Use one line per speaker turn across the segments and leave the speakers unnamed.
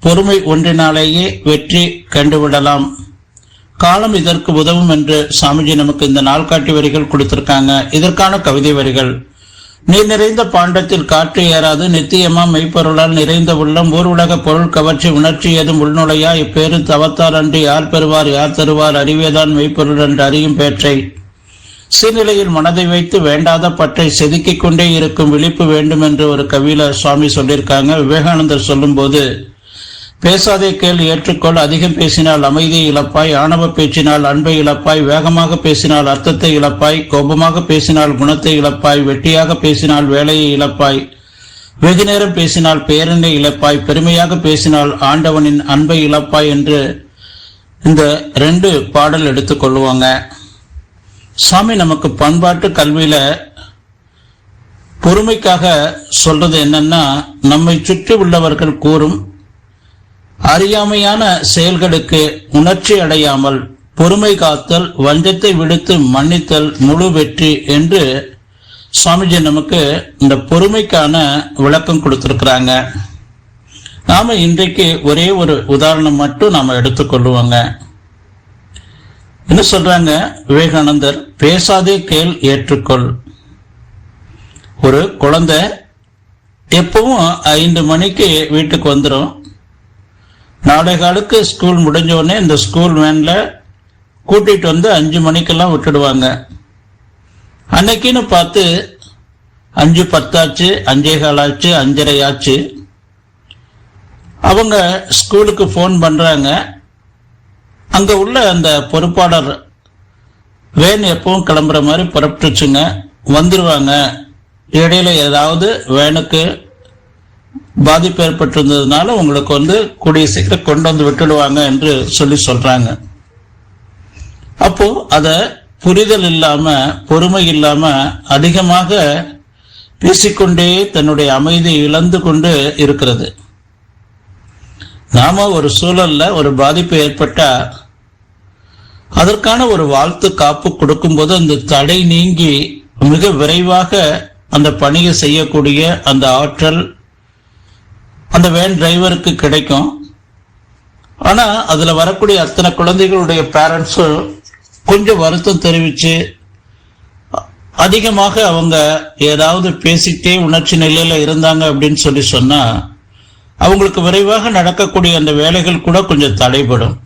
பொறுமை ஒன்றினாலேயே வெற்றி கண்டுவிடலாம். காலம் இதற்கு உதவும் என்று சாமிஜி நமக்கு இந்த நாள்காட்டி வரிகள் கொடுத்திருக்காங்க. இதற்கான கவிதை வரிகள். நீர் நிறைந்த பாண்டத்தில் காற்று ஏறாது நித்தியமா மெய்ப்பொருளால் நிறைந்த உள்ளம் ஊர் உலக பொருள் கவர்ச்சி உணர்ச்சி ஏதும் உள்நுழையா? இப்பேரு தவத்தார் அன்று யார் பெறுவார் யார் தருவார்? அறிவேதான் மெய்ப்பொருள் என்று அறியும் பேற்றை. சீர்நிலையில் மனதை வைத்து வேண்டாத பற்றை செதுக்கிக் கொண்டே இருக்கும் விழிப்பு வேண்டும் என்று ஒரு கவியில சுவாமி சொல்லியிருக்காங்க. விவேகானந்தர் சொல்லும்போது பேசாதே கேள் ஏற்றுக்கொள். அதிகம் பேசினால் அமைதியை இழப்பாய். ஆணவ பேச்சினால் அன்பை இழப்பாய். வேகமாக பேசினால் அர்த்தத்தை இழப்பாய். கோபமாக பேசினால் குணத்தை இழப்பாய். வெட்டியாக பேசினால் வேலையை இழப்பாய். வெகு நேரம் பேசினால் பேரனை இழப்பாய். பெருமையாக பேசினால் ஆண்டவனின் அன்பை இழப்பாய் என்று இந்த ரெண்டு பாடல் எடுத்துக்கொள்வாங்க சாமி நமக்கு பண்பாட்டு கல்வியில பொறுமைக்காக சொல்றது என்னன்னா நம்மை சுற்றி உள்ளவர்கள் கூறும் அறியாமையான செயல்களுக்கு உணர்ச்சி அடையாமல் பொறுமை காத்தல் வஞ்சத்தை விடுத்து மன்னித்தல் முழு வெற்றி என்று சுவாமிஜி நமக்கு இந்த பொறுமைக்கான விளக்கம் கொடுத்துருக்குறாங்க. நாம இன்றைக்கு ஒரே ஒரு உதாரணம் மட்டும் நாம எடுத்துக்கொள்ளுவோங்க என்ன சொல்றாங்க விவேகானந்தர்? பேசாதே கேள் ஏற்றுக்கொள். ஒரு குழந்தை எப்பவும் ஐந்து மணிக்கு வீட்டுக்கு வந்துடும் நாளை காலுக்கு ஸ்கூல் முடிஞ்ச உடனே இந்த ஸ்கூல் வேனில் கூட்டிகிட்டு வந்து அஞ்சு மணிக்கெல்லாம் விட்டுடுவாங்க. அன்னைக்குன்னு பார்த்து அஞ்சு பத்தாச்சு அஞ்சே காலாச்சு அஞ்சரை ஆச்சு. அவங்க ஸ்கூலுக்கு ஃபோன் பண்ணுறாங்க அங்கே உள்ள அந்த பொறுப்பாளர் வேன் எப்பவும் கிளம்புற மாதிரி புறப்பட்டுச்சுங்க. வந்துடுவாங்க இடையில ஏதாவது வேனுக்கு பாதிப்பு ஏற்பட்டிருந்ததுனால உங்களுக்கு வந்து கூடிய சீக்கிரம் கொண்டு வந்து விட்டுடுவாங்க என்று சொல்லி சொல்றாங்க. அப்போ அத புரிதல் இல்லாம பொறுமை இல்லாம அதிகமாக பேசிக்கொண்டே தன்னுடைய அமைதியை இழந்து கொண்டு இருக்கிறது. நாம ஒரு சூழல்ல ஒரு பாதிப்பு ஏற்பட்டா அதற்கான ஒரு வாழ்த்து காப்பு கொடுக்கும்போது அந்த தடை நீங்கி மிக விரைவாக அந்த பணியை செய்யக்கூடிய அந்த ஆற்றல் அந்த வேன் டிரைவருக்கு கிடைக்கும். ஆனால் அதில் வரக்கூடிய அத்தனை குழந்தைகளுடைய பேரண்ட்ஸும் கொஞ்சம் வருத்தம் தெரிவித்து அதிகமாக அவங்க ஏதாவது பேசிக்கிட்டே உணர்ச்சி நிலையில் இருந்தாங்க அப்படின்னு சொல்லி சொன்னால் அவங்களுக்கு விரைவாக நடக்கக்கூடிய அந்த வேலைகள் கூட கொஞ்சம் தடைபடும்.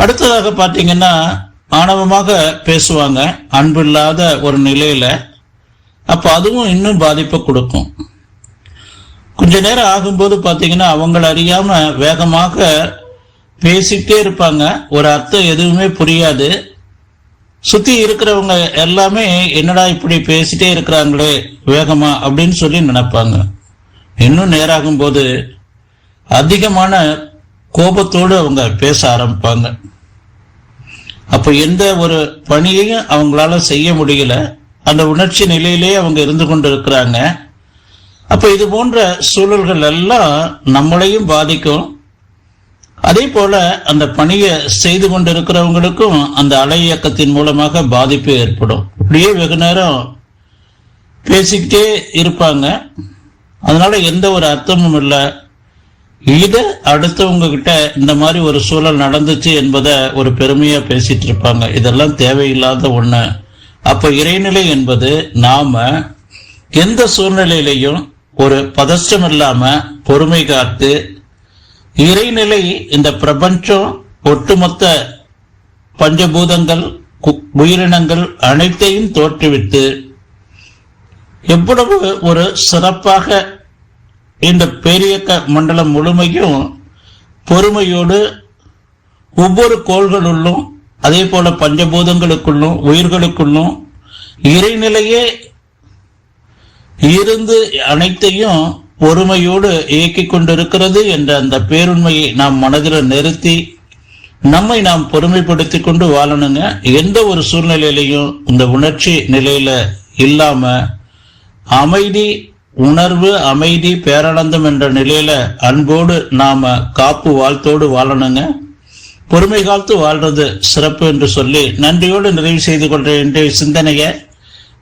அடுத்ததாக பார்த்தீங்கன்னா ஆணவமாக பேசுவாங்க அன்பில்லாத ஒரு நிலையில் அப்போ அதுவும் இன்னும் பாதிப்பை கொடுக்கும். கொஞ்ச நேரம் ஆகும்போது பார்த்தீங்கன்னா அவங்கள அறியாம வேகமாக பேசிக்கிட்டே இருப்பாங்க. ஒரு அர்த்தம் எதுவுமே புரியாது. சுத்தி இருக்கிறவங்க எல்லாமே என்னடா இப்படி பேசிட்டே இருக்கிறாங்களே வேகமா அப்படின்னு சொல்லி நினைப்பாங்க. இன்னும் நேராகும் போது அதிகமான கோபத்தோடு அவங்க பேச ஆரம்பிப்பாங்க. அப்போ எந்த ஒரு பணியையும் அவங்களால செய்ய முடியல. அந்த உணர்ச்சி நிலையிலேயே அவங்க இருந்து கொண்டு இருக்கிறாங்க அப்ப இது போன்ற சூழல்கள் எல்லாம் நம்மளையும் பாதிக்கும். அதே போல அந்த பணியை செய்து கொண்டு இருக்கிறவங்களுக்கும் அந்த அலை இயக்கத்தின் மூலமாக பாதிப்பு ஏற்படும். இப்படியே வெகு நேரம் பேசிக்கிட்டே இருப்பாங்க. அதனால எந்த ஒரு அர்த்தமும் இல்லை. இதை அடுத்தவங்க கிட்ட இந்த மாதிரி ஒரு சூழல் நடந்துச்சு என்பதை ஒரு பெருமையா பேசிட்டு இருப்பாங்க. இதெல்லாம் தேவையில்லாத ஒண்ணு. அப்ப இறைநிலை என்பது நாம எந்த சூழ்நிலையிலையும் ஒரு பதஷ்டம் இல்லாம பொறுமை காத்து இறைநிலை இந்த பிரபஞ்சம் ஒட்டுமொத்த பஞ்சபூதங்கள் கு- உயிரினங்கள் அனைத்தையும் தோற்றுவித்து எவ்வளவு ஒரு சிறப்பாக இந்த பேரியக்க மண்டலம் முழுமையும் பொறுமையோடு ஒவ்வொரு கோள்களுள்ளும் அதே போல பஞ்சபூதங்களுக்குள்ளும் உயிர்களுக்குள்ளும் இறைநிலையே இருந்து அனைத்தையும் பொறுமையோடு இயக்கிக் கொண்டிருக்கிறது என்ற அந்த பேருண்மையை நாம் மனதில் நிறுத்தி நம்மை நாம் பொறுமைப்படுத்தி கொண்டு வாழணுங்க. எந்த ஒரு சூழ்நிலையிலையும் இந்த உணர்ச்சி நிலையில இல்லாம அமைதி உணர்வு அமைதி பேரானந்தம் என்ற நிலையில அன்போடு நாம காப்பு வாழ்த்தோடு வாழணுங்க. பொறுமை காத்து வாழ்றது சிறப்பு என்று சொல்லி நன்றியோடு நிறைவு செய்து கொள்ற இன்றைய சிந்தனையை